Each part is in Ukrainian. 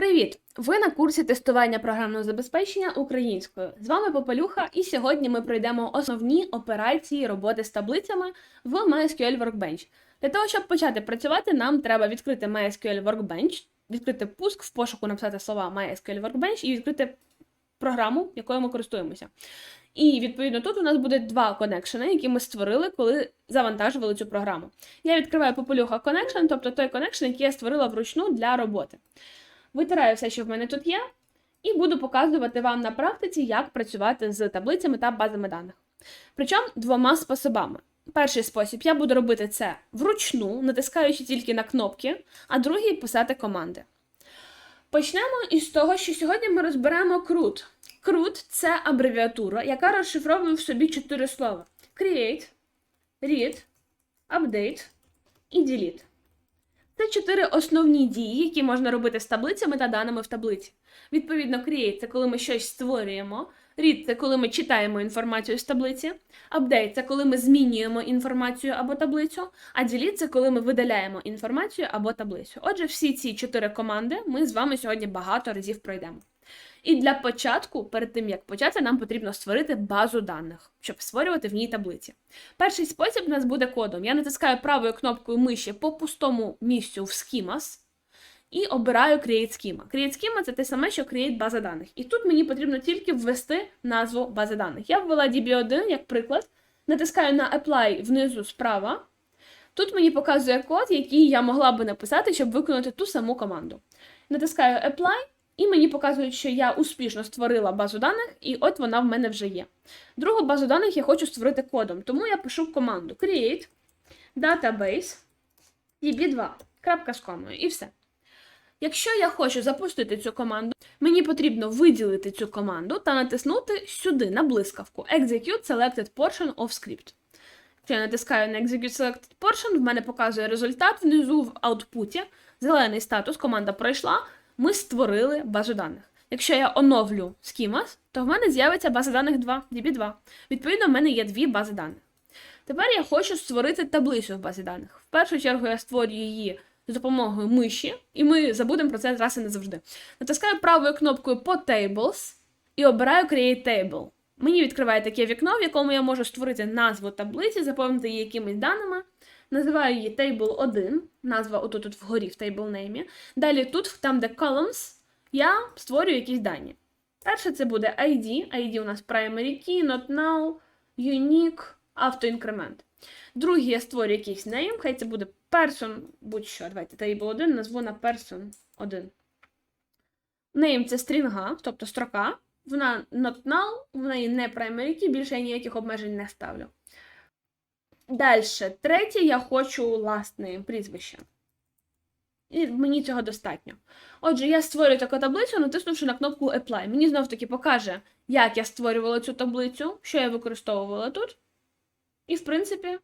Привіт! Ви на курсі тестування програмного забезпечення українською. З вами Попелюха, і сьогодні ми пройдемо основні операції роботи з таблицями в MySQL Workbench. Для того, щоб почати працювати, нам треба відкрити MySQL Workbench, відкрити пуск в пошуку, написати слова MySQL Workbench і відкрити програму, якою ми користуємося. І відповідно тут у нас буде два коннекшени, які ми створили, коли завантажували цю програму. Я відкриваю Populucha Connection, тобто той коннекшн, який я створила вручну для роботи. Витираю все, що в мене тут є, і буду показувати вам на практиці, як працювати з таблицями та базами даних. Причому двома способами. Перший спосіб я буду робити це вручну, натискаючи тільки на кнопки, а другий писати команди. Почнемо із того, що сьогодні ми розберемо CRUD. CRUD – це абревіатура, яка розшифровує в собі чотири слова: Create, Read, Update і Delete. Це чотири основні дії, які можна робити з таблицями та даними в таблиці. Відповідно, create – це коли ми щось створюємо, read – це коли ми читаємо інформацію з таблиці, update – це коли ми змінюємо інформацію або таблицю, а delete – це коли ми видаляємо інформацію або таблицю. Отже, всі ці чотири команди ми з вами сьогодні багато разів пройдемо. І для початку, перед тим як почати, нам потрібно створити базу даних, щоб створювати в ній таблиці. Перший спосіб у нас буде кодом. Я натискаю правою кнопкою миші по пустому місцю в Schemas і обираю Create Schema. Create Schema – це те саме, що Create база даних. І тут мені потрібно тільки ввести назву бази даних. Я ввела DB1 як приклад, натискаю на Apply внизу справа. Тут мені показує код, який я могла би написати, щоб виконати ту саму команду. Натискаю Apply. І мені показують, що я успішно створила базу даних, і от вона в мене вже є. Другу базу даних я хочу створити кодом, тому я пишу команду create database db2 крапка з комою, і все. Якщо я хочу запустити цю команду, мені потрібно виділити цю команду та натиснути сюди на блискавку Execute Selected Portion of Script. Якщо я натискаю на Execute Selected Portion, в мене показує результат внизу в аутпуті, зелений статус, команда пройшла ми створили базу даних. Якщо я оновлю Schemas, то в мене з'явиться база даних 2, DB2. Відповідно, в мене є дві бази даних. Тепер я хочу створити таблицю в базі даних. В першу чергу я створюю її з допомогою миші, і ми забудемо про це раз і не завжди. Натискаю правою кнопкою по Tables і обираю Create Table. Мені відкриває таке вікно, в якому я можу створити назву таблиці, заповнити її якимись даними. Називаю її Table 1, назва отут -от вгорі в Table Name. Далі тут, там, де Columns, я створюю якісь дані. Перше це буде ID. ID у нас Primary Key, Not Now, Unique, Auto-Increment. Другий я створюю якийсь name, хай це буде person, будь-що. Давайте Table 1 назву на person 1. Name це стрінга, тобто строка. Вона not null, в неї не primary key, більше я ніяких обмежень не ставлю. Далі, третє, я хочу name, прізвище. І мені цього достатньо. Отже, я створюю таку таблицю, натиснувши на кнопку Apply. Мені знов таки покаже, як я створювала цю таблицю, що я використовувала тут. І, в принципі,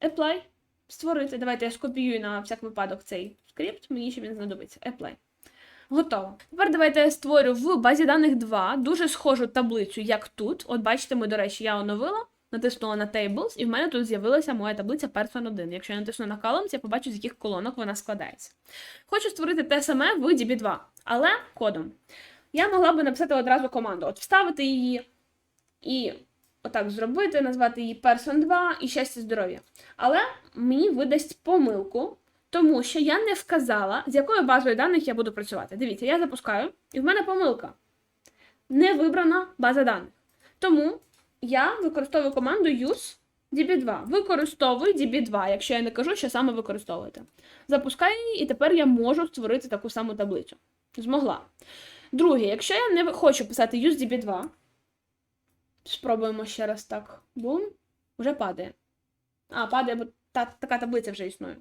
Apply. Створити. Давайте я скопіюю на всяк випадок цей скрипт, мені ще він знадобиться. Apply. Готово. Тепер давайте я створю в базі даних 2 дуже схожу таблицю, як тут. От бачите, ми, до речі, я оновила натиснула на Tables, і в мене тут з'явилася моя таблиця Person 1. Якщо я натисну на Columns, я побачу, з яких колонок вона складається. Хочу створити те саме в DB2, але кодом. Я могла би написати одразу команду, от вставити її і отак зробити, назвати її Person 2 і щастя здоров'я. Але мені видасть помилку. Тому що я не вказала, з якою базою даних я буду працювати. Дивіться, я запускаю, і в мене помилка. Не вибрана база даних. Тому я використовую команду use db2. Використовую db2, якщо я не кажу, що саме використовуєте. Запускаю її, і тепер я можу створити таку саму таблицю. Змогла. Друге, якщо я не хочу писати use db2, спробуємо ще раз так. Бум. Вже падає. А, падає, бо та, така таблиця вже існує.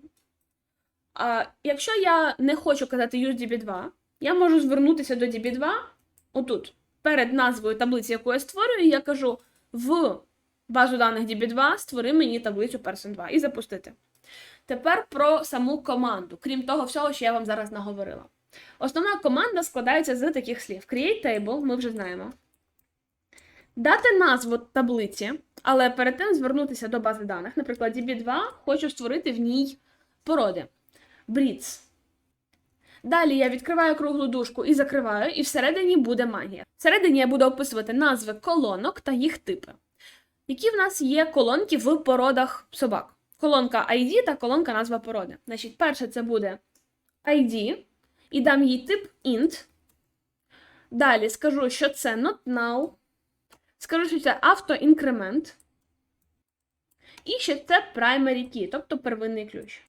А якщо я не хочу казати use db2, я можу звернутися до db2 отут. Перед назвою таблиці, яку я створюю, я кажу в базу даних DB2 створи мені таблицю Person 2 і запустити. Тепер про саму команду, крім того всього, що я вам зараз наговорила. Основна команда складається з таких слів: Create table, ми вже знаємо. Дати назву таблиці, але перед тим звернутися до бази даних. Наприклад, DB2 хочу створити в ній породи. Breeds. Далі я відкриваю круглу дужку і закриваю, і всередині буде магія. Всередині я буду описувати назви колонок та їх типи. Які в нас є колонки в породах собак? Колонка ID та колонка назва породи. Значить, перше це буде ID, і дам їй тип int. Далі скажу, що це not null. Скажу, що це автоінкремент. І ще це primary key, тобто первинний ключ.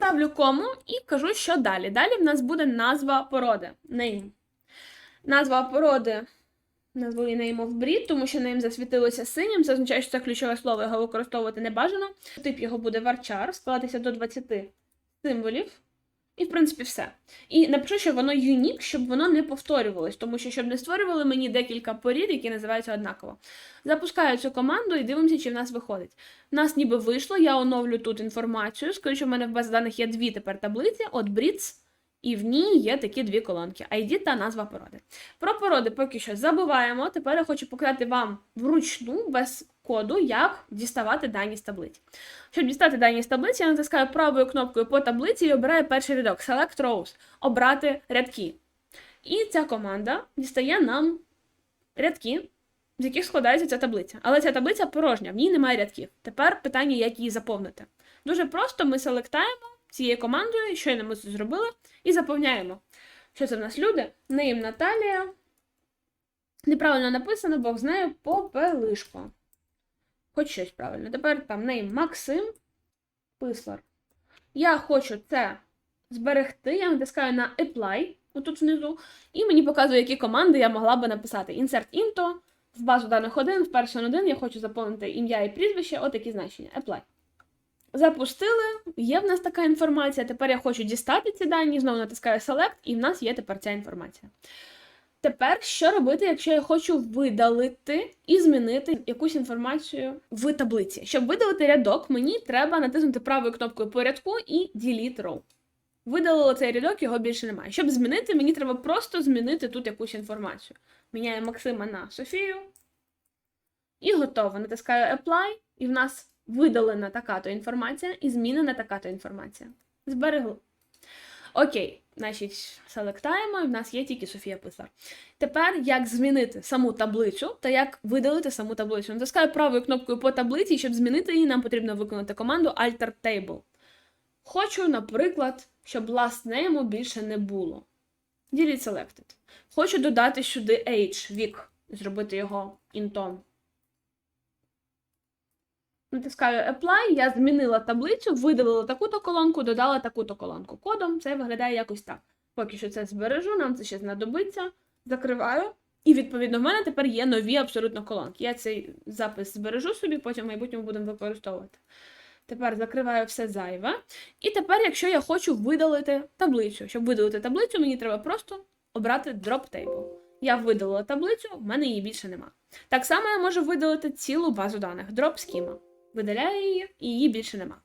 Ставлю кому і кажу, що далі. Далі в нас буде назва породи. Name. Назва породи. Назву її name of breed, тому що name засвітилося синім. Це означає, що це ключове слово, його використовувати не бажано. Тип його буде варчар, складатися до 20 символів. І, в принципі, все. І напишу, що воно юнік, щоб воно не повторювалось, тому що щоб не створювали мені декілька порід, які називаються однаково. Запускаю цю команду і дивимося, чи в нас виходить. У нас ніби вийшло, я оновлю тут інформацію. Скажу, що в мене в базі даних є дві тепер таблиці, от breeds, і в ній є такі дві колонки: ID та назва породи. Про породи поки що забуваємо. Тепер я хочу показати вам вручну, без коду, як діставати дані з таблиці. Щоб дістати дані з таблиці, я натискаю правою кнопкою по таблиці і обираю перший рядок Select Rows, обрати рядки. І ця команда дістає нам рядки, з яких складається ця таблиця. Але ця таблиця порожня, в ній немає рядків. Тепер питання, як її заповнити. Дуже просто ми селектаємо цією командою, щойно ми це зробили, і заповняємо. Що це в нас люди? Нейм Наталія. Неправильно написано, Бог знає, попелишко. Хоч щось правильно. Тепер там нейм Максим Пислар. Я хочу це зберегти. Я натискаю на Apply, отут внизу, і мені показує, які команди я могла би написати. Insert into, в базу даних 1, в person 1 я хочу заповнити ім'я і прізвище, отакі значення. Apply. Запустили, є в нас така інформація. Тепер я хочу дістати ці дані, знову натискаю Select, і в нас є тепер ця інформація. Тепер що робити, якщо я хочу видалити і змінити якусь інформацію в таблиці? Щоб видалити рядок, мені треба натиснути правою кнопкою по рядку і Delete row. Видалило цей рядок, його більше немає. Щоб змінити, мені треба просто змінити тут якусь інформацію. Міняю Максима на Софію. І готово. Натискаю Apply, і в нас видалена така-то інформація і змінена така-то інформація. Зберегли. Окей, значить, селектаємо, і в нас є тільки Софія Писар. Тепер як змінити саму таблицю та як видалити саму таблицю. Натискаю правою кнопкою по таблиці, щоб змінити її, нам потрібно виконати команду Alter Table. Хочу, наприклад, щоб last name більше не було. Delete selected. Хочу додати сюди age, вік, зробити його інтом. Натискаю Apply, я змінила таблицю, видалила таку-то колонку, додала таку-то колонку. Кодом це виглядає якось так. Поки що це збережу, нам це ще знадобиться. Закриваю. І, відповідно, в мене тепер є нові абсолютно колонки. Я цей запис збережу собі, потім в майбутньому будемо використовувати. Тепер закриваю все зайве. І тепер, якщо я хочу видалити таблицю, щоб видалити таблицю, мені треба просто обрати Drop Table. Я видалила таблицю, в мене її більше нема. Так само я можу видалити цілу базу даних Drop Schema. Видаляю її, і її більше нема.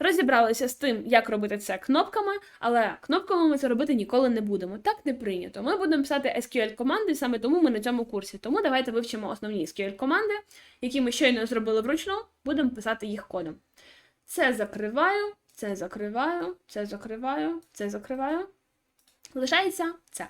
Розібралися з тим, як робити це кнопками, але кнопками ми це робити ніколи не будемо. Так не прийнято. Ми будемо писати SQL-команди, саме тому ми на цьому курсі. Тому давайте вивчимо основні SQL-команди, які ми щойно зробили вручну, будемо писати їх кодом. Це закриваю, це закриваю, це закриваю, це закриваю. Лишається це.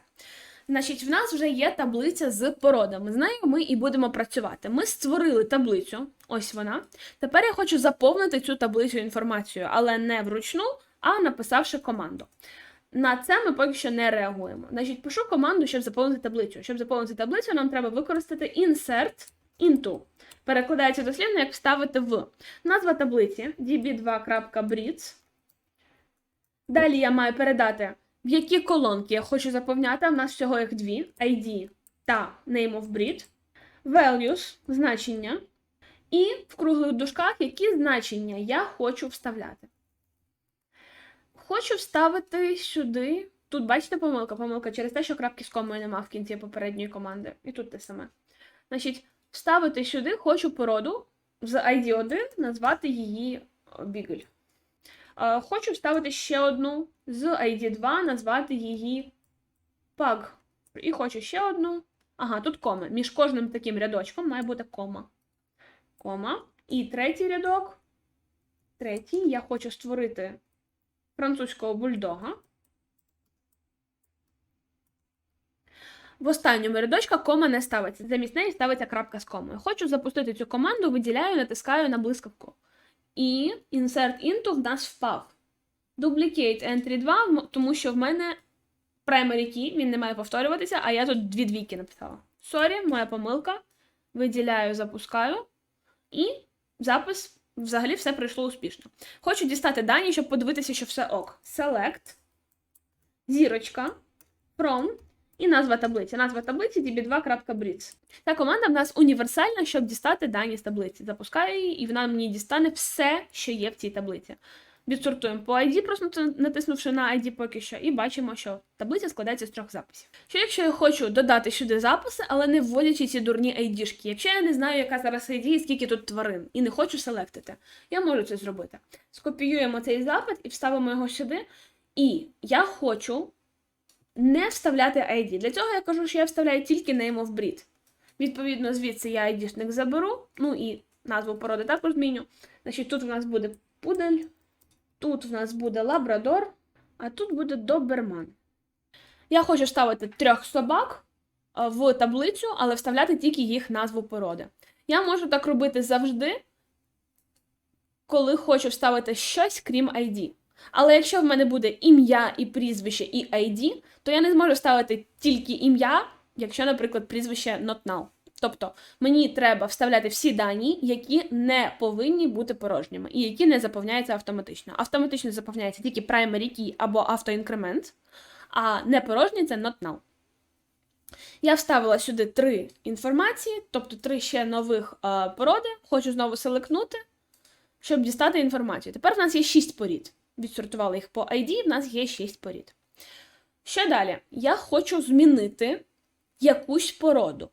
Значить, в нас вже є таблиця з породами. З нею ми і будемо працювати. Ми створили таблицю, ось вона. Тепер я хочу заповнити цю таблицю інформацією, але не вручну, а написавши команду. На це ми поки що не реагуємо. Значить, пишу команду, щоб заповнити таблицю. Щоб заповнити таблицю, нам треба використати insert into. Перекладається дослівно, як вставити в. Назва таблиці db2.breeds. Далі я маю передати в які колонки я хочу заповняти. У нас всього їх дві: ID та Name of Breed, Values значення. І в круглих дужках, які значення я хочу вставляти. Хочу вставити сюди. Тут, бачите, помилка, помилка через те, що крапки з комою нема в кінці попередньої команди. І тут те саме. Значить, вставити сюди хочу породу з ID1, назвати її Beagle. Е, Хочу вставити ще одну з ID2, назвати її Pug. І хочу ще одну. Ага, тут кома. Між кожним таким рядочком має бути кома. Кома. І третій рядок. Третій. Я хочу створити французького бульдога. В останньому рядочка кома не ставиться. Замість неї ставиться крапка з комою. Хочу запустити цю команду, виділяю, натискаю на блискавку. І insert into в нас впав. Duplicate entry 2, тому що в мене primary key, він не має повторюватися, а я тут дві двійки написала. Сорі, моя помилка. Виділяю, запускаю. І запис взагалі все пройшло успішно. Хочу дістати дані, щоб подивитися, що все ок. Select, зірочка, from і назва таблиці. Назва таблиці db2.brits. Та команда в нас універсальна, щоб дістати дані з таблиці. Запускаю її, і вона мені дістане все, що є в цій таблиці. Відсортуємо по ID, просто натиснувши на ID поки що, і бачимо, що таблиця складається з трьох записів. Що якщо я хочу додати сюди записи, але не вводячи ці дурні ID-шки? Якщо я не знаю, яка зараз ID і скільки тут тварин, і не хочу селектити, я можу це зробити. Скопіюємо цей запит і вставимо його сюди. І я хочу не вставляти ID. Для цього я кажу, що я вставляю тільки name of breed. Відповідно, звідси я ID-шник заберу, ну і назву породи також зміню. Значить, тут у нас буде пудель. Тут в нас буде лабрадор, а тут буде доберман. Я хочу ставити трьох собак в таблицю, але вставляти тільки їх назву породи. Я можу так робити завжди, коли хочу вставити щось, крім ID. Але якщо в мене буде ім'я і прізвище і ID, то я не зможу ставити тільки ім'я, якщо, наприклад, прізвище not null. Тобто мені треба вставляти всі дані, які не повинні бути порожніми, і які не заповняються автоматично. Автоматично заповняється тільки primary key або автоінкремент, а не порожні це not null. Я вставила сюди три інформації, тобто три ще нових е, породи. Хочу знову селекнути, щоб дістати інформацію. Тепер в нас є 6 порід. Відсортували їх по ID, в нас є 6 порід. Що далі? Я хочу змінити якусь породу.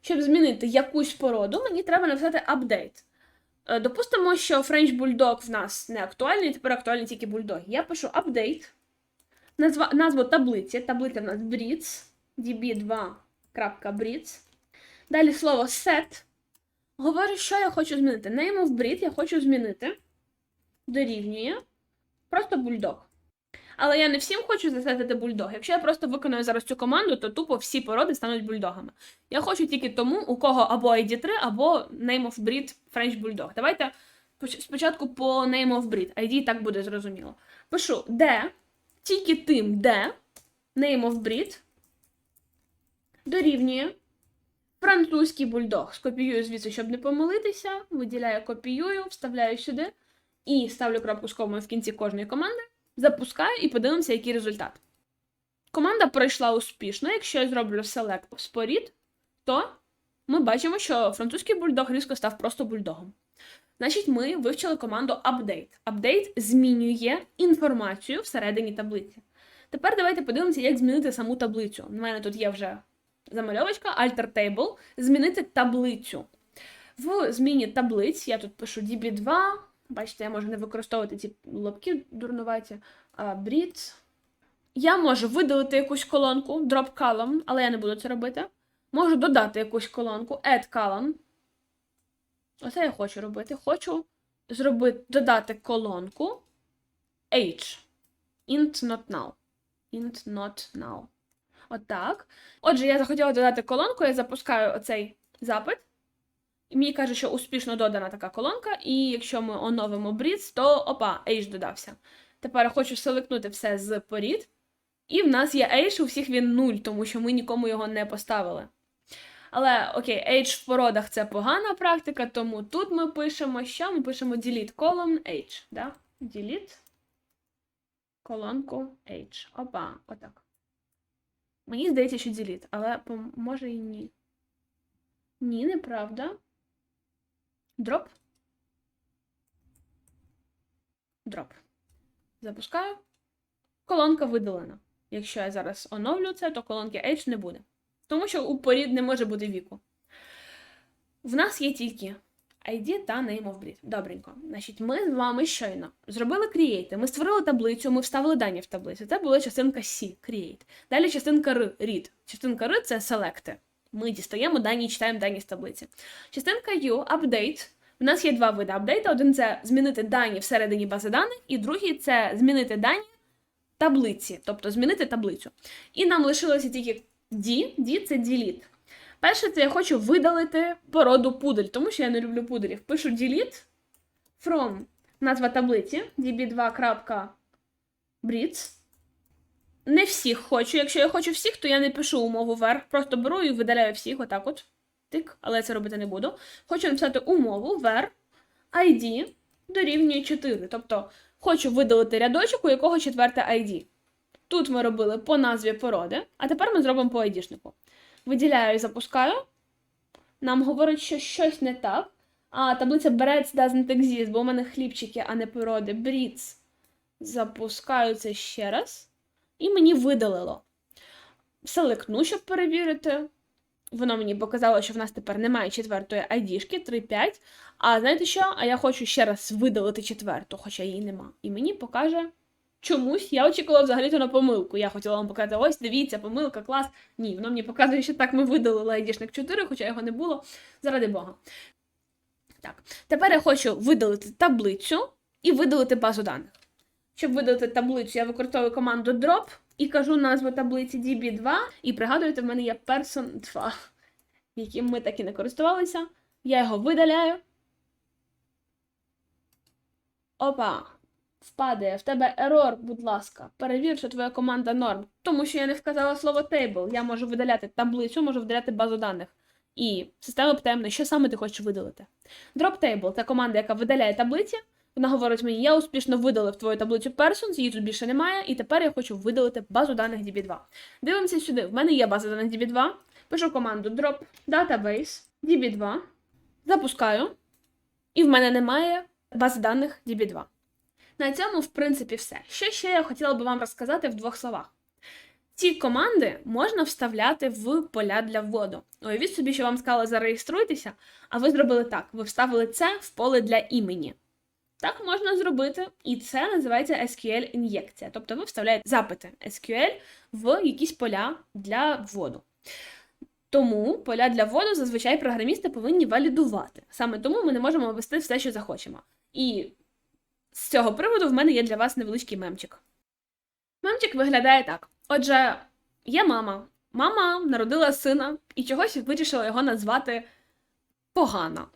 Щоб змінити якусь породу, мені треба написати апдейт. Допустимо, що French Bulldog в нас не актуальний, тепер актуальні тільки бульдоги. Я пишу update, назва, назву таблиці. Таблиця в нас breeds, db2.breeds. Далі слово set. Говорю, що я хочу змінити. Name of breed я хочу змінити. Дорівнює. Просто бульдог. Але я не всім хочу засетити бульдог. Якщо я просто виконую зараз цю команду, то тупо всі породи стануть бульдогами. Я хочу тільки тому, у кого або ID3, або Name of Breed French Bulldog. Давайте спочатку по Name of Breed. ID так буде зрозуміло. Пишу де, тільки тим, де Name of Breed дорівнює французький бульдог. Скопіюю звідси, щоб не помилитися. Виділяю, копіюю, вставляю сюди і ставлю крапку з комою в кінці кожної команди. Запускаю і подивимося, який результат. Команда пройшла успішно. Якщо я зроблю select з порід, то ми бачимо, що французький бульдог різко став просто бульдогом. Значить, ми вивчили команду update. Update змінює інформацію всередині таблиці. Тепер давайте подивимося, як змінити саму таблицю. У мене тут є вже замальовочка, alter table, змінити таблицю. В зміні таблиць я тут пишу db2. Бачите, я можу не використовувати ці лобки дурнуваті. А, breed. Я можу видалити якусь колонку, drop column, але я не буду це робити. Можу додати якусь колонку, add column. Оце я хочу робити. Хочу зробити, додати колонку H. Int not null. Int not null. Отак. Отже, я захотіла додати колонку, я запускаю оцей запит. Мені каже, що успішно додана така колонка, і якщо ми оновимо breeds, то опа, H додався. Тепер хочу селектнути все з порід. І в нас є H, у всіх він 0, тому що ми нікому його не поставили. Але окей, H в породах це погана практика, тому тут ми пишемо що? Ми пишемо delete column H. Да? Delete колонку H. Опа, отак. Мені здається, що delete, але може і ні. Ні, неправда. Дроп. Дроп. Запускаю. Колонка видалена. Якщо я зараз оновлю це, то колонки H не буде. Тому що у порід не може бути віку. В нас є тільки ID та name of breed. Добренько. Значить, ми з вами щойно зробили create. Ми створили таблицю, ми вставили дані в таблицю. Це була частинка C, create. Далі частинка R, read. Частинка R це selecti. Ми дістаємо дані і читаємо дані з таблиці. Частинка U, update. У нас є два види апдейта. Один це змінити дані всередині бази даних, і другий це змінити дані таблиці, тобто змінити таблицю. І нам лишилося тільки D, D це delete. Перше, це я хочу видалити породу пудель, тому що я не люблю пуделів. Пишу delete from назва таблиці db2.breeds. Не всіх хочу. Якщо я хочу всіх, то я не пишу умову вверх. Просто беру і видаляю всіх, отак от. Тик, але я це робити не буду. Хочу написати умову var ID дорівнює 4. Тобто хочу видалити рядочок, у якого четверте ID. Тут ми робили по назві породи, а тепер ми зробимо по ID-шнику. Виділяю і запускаю. Нам говорить, що щось не так. А таблиця breads doesn't exist, бо у мене хлібчики, а не породи. Breeds. Запускаю це ще раз. І мені видалило. Селекну, щоб перевірити. Воно мені показало, що в нас тепер немає четвертої ID-шки 3.5. А знаєте що? А я хочу ще раз видалити четверту, хоча її нема. І мені покаже чомусь. Я очікувала взагалі-то на помилку. Я хотіла вам показати, ось дивіться, помилка, клас. Ні, воно мені показує, що так ми видалили ID-шник 4, хоча його не було. Заради Бога. Так, тепер я хочу видалити таблицю і видалити базу даних. Щоб видалити таблицю, я використовую команду drop і кажу назву таблиці db2. І пригадуєте, в мене є person 2, яким ми так і не користувалися. Я його видаляю. Опа. Впадає, в тебе ерор, будь ласка. Перевір, що твоя команда норм. Тому що я не вказала слово table. Я можу видаляти таблицю, можу видаляти базу даних. І система питає мене, що саме ти хочеш видалити. Drop table це команда, яка видаляє таблиці. Вона говорить мені, я успішно видалив твою таблицю Persons, її тут більше немає, і тепер я хочу видалити базу даних DB2. Дивимося сюди. В мене є база даних DB2. Пишу команду drop database DB2. Запускаю. І в мене немає бази даних DB2. На цьому, в принципі, все. Що ще я хотіла би вам розказати в двох словах. Ці команди можна вставляти в поля для вводу. Уявіть собі, що вам сказали зареєструйтеся, а ви зробили так: ви вставили це в поле для імені. Так можна зробити, і це називається SQL-ін'єкція. Тобто ви вставляєте запити SQL в якісь поля для вводу. Тому поля для вводу зазвичай програмісти повинні валідувати. Саме тому ми не можемо ввести все, що захочемо. І з цього приводу в мене є для вас невеличкий мемчик. Мемчик виглядає так: отже, є мама. Мама народила сина і чогось вирішила його назвати погано.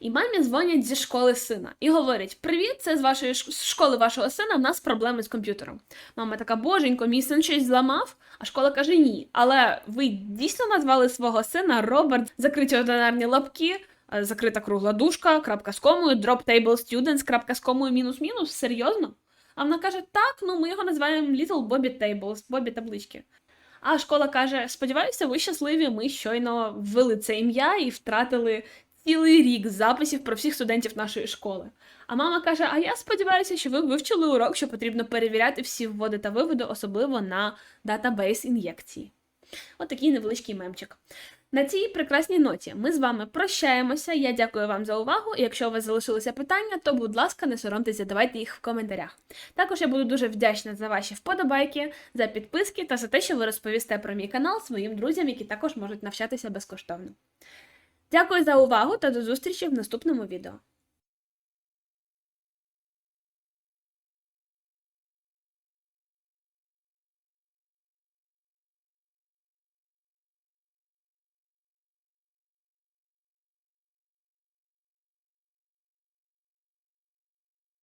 І мамі дзвонять зі школи сина і говорять: Привіт, це з вашої школи вашого сина. В нас проблеми з комп'ютером. Мама така, боженько, мій син щось зламав. А школа каже: Ні. Але ви дійсно назвали свого сина Роберт, закриті одинарні лапки, е, закрита кругла дужка, крапка з комою, drop крапка з комою мінус-мінус. Серйозно? А вона каже: Так, ну ми його називаємо Little Bobby Tables, Бобі таблички. А школа каже: Сподіваюся, ви щасливі. Ми щойно ввели це ім'я і втратили цілий рік записів про всіх студентів нашої школи. А мама каже: А я сподіваюся, що ви вивчили урок, що потрібно перевіряти всі вводи та виводи, особливо на датабейс ін'єкції. От такий невеличкий мемчик. На цій прекрасній ноті ми з вами прощаємося. Я дякую вам за увагу. І якщо у вас залишилися питання, то, будь ласка, не соромтеся, задавайте їх в коментарях. Також я буду дуже вдячна за ваші вподобайки, за підписки та за те, що ви розповісте про мій канал своїм друзям, які також можуть навчатися безкоштовно. Дякую за увагу та до зустрічі в наступному відео.